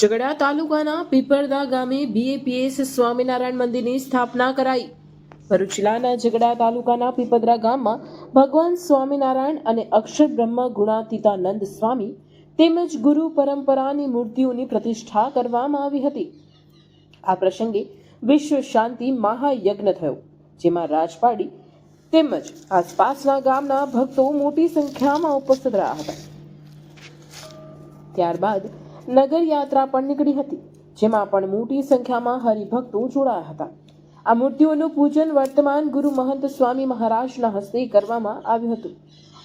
ઝઘડા તાલુકાના પીપળદા ગામે બીએપીએસ સ્વામિનારાયણ મંદિરની સ્થાપના કરાઈ. ભરૂચ જિલ્લાના ઝઘડા તાલુકાના પીપદરા ગામમાં ભગવાન સ્વામિનારાયણ અને અક્ષર બ્રહ્મ ગુણાતીતાનંદ સ્વામી તેમજ ગુરુ પરંપરાની મૂર્તિઓની પ્રતિષ્ઠા કરવામાં આવી હતી. આ પ્રસંગે વિશ્વ શાંતિ મહાયજ્ઞ થયો, જેમાં રાજપાડી તેમજ આસપાસના ગામના ભક્તો મોટી સંખ્યામાં ઉપસ્થિત રહ્યા હતા. ત્યારબાદ નગર યાત્રા પણ નીકળી હતી, જેમાં પણ મોટી સંખ્યામાં હરિભક્તો જોડાયા હતા. આ મૂર્તિઓનું પૂજન વર્તમાન ગુરુ મહંત સ્વામી મહારાજના હસ્તે કરવામાં આવ્યું હતું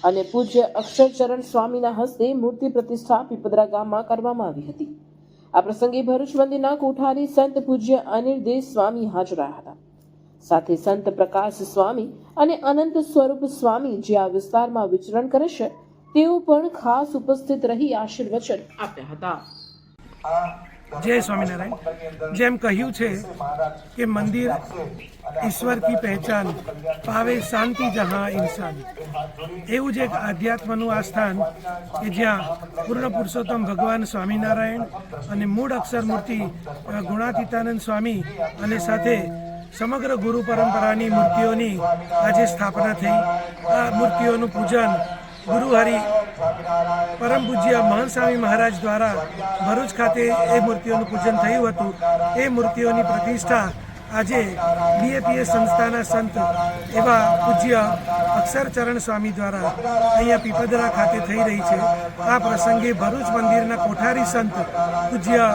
અને પૂજ્ય અક્ષરચરણ સ્વામીના હસ્તે મૂર્તિ પ્રતિષ્ઠા પીપદરા ગામમાં કરવામાં આવી હતી. આ પ્રસંગે ભરૂચ મંદિરના કોઠારી સંત પૂજ્ય અનિર્દેશ સ્વામી હાજર હતા. સાથે સંત પ્રકાશ સ્વામી અને અનંત સ્વરૂપ સ્વામી જે આ વિસ્તારમાં વિચરણ કરે છે તેઓ પણ ખાસ ઉપસ્થિત રહી આશીર્વચન આપ્યા હતા. જય સ્વામિનારાયણ. જેમ કહ્યું છે કે મંદિર ઈશ્વર કી પહેચાન પાવે શાંતિ જહાં ઇન્સાન. એવું જ એક આધ્યાત્મનું આ સ્થાન કે જ્યાં પૂર્ણ પુરુષોત્તમ ભગવાન સ્વામિનારાયણ અને મૂળ અક્ષર મૂર્તિ ગુણાતીતાનંદ સ્વામી અને સાથે સમગ્ર ગુરુ પરંપરાની મૂર્તિઓની આજે સ્થાપના થઈ. આ મૂર્તિઓનું પૂજન ગુરુહરિ પરમ પૂજ્ય મહાનસ્વામી મહારાજ દ્વારા ભરૂચ ખાતે એ મૂર્તિઓનું પૂજન થયું હતું. એ મૂર્તિઓની પ્રતિષ્ઠા આજે બીએપીએ સંસ્થાના સંત એવા પૂજ્ય અક્ષરચરણ સ્વામી દ્વારા અહીંયા પીપદરા ખાતે થઈ રહી છે. આ પ્રસંગે ભરૂચ મંદિરના કોઠારી સંત પૂજ્ય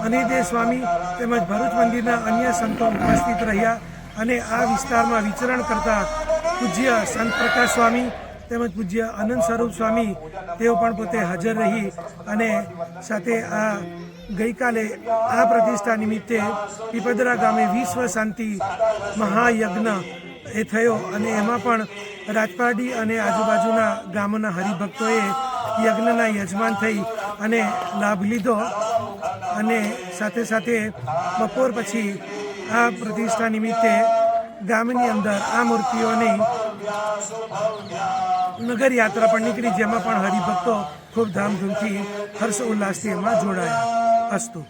અનિદે સ્વામી તેમજ ભરૂચ મંદિરના અન્ય સંતો ઉપસ્થિત રહ્યા અને આ વિસ્તારમાં વિચરણ કરતા પૂજ્ય સંત પ્રકાશ સ્વામી તેમજ પૂજ્ય આનંદ સ્વરૂપ સ્વામી તેઓ પણ પોતે હાજર રહી અને સાથે આ ગઈકાલે આ પ્રતિષ્ઠા નિમિત્તે પીપદરા ગામે વિશ્વ શાંતિ મહાયજ્ઞ એ થયો અને એમાં પણ રાજપારડી અને આજુબાજુના ગામના હરિભક્તોએ યજ્ઞના યજમાન થઈ અને લાભ લીધો અને સાથે સાથે બપોર પછી આ પ્રતિષ્ઠા નિમિત્તે ગામની અંદર આ મૂર્તિઓની નગર યાત્રા પણ નીકળી જેમાં પણ હરિભક્તો ખૂબ ધામધૂમથી હર્ષ ઉલ્લાસથી એમાં જોડાયા. અસ્તુ.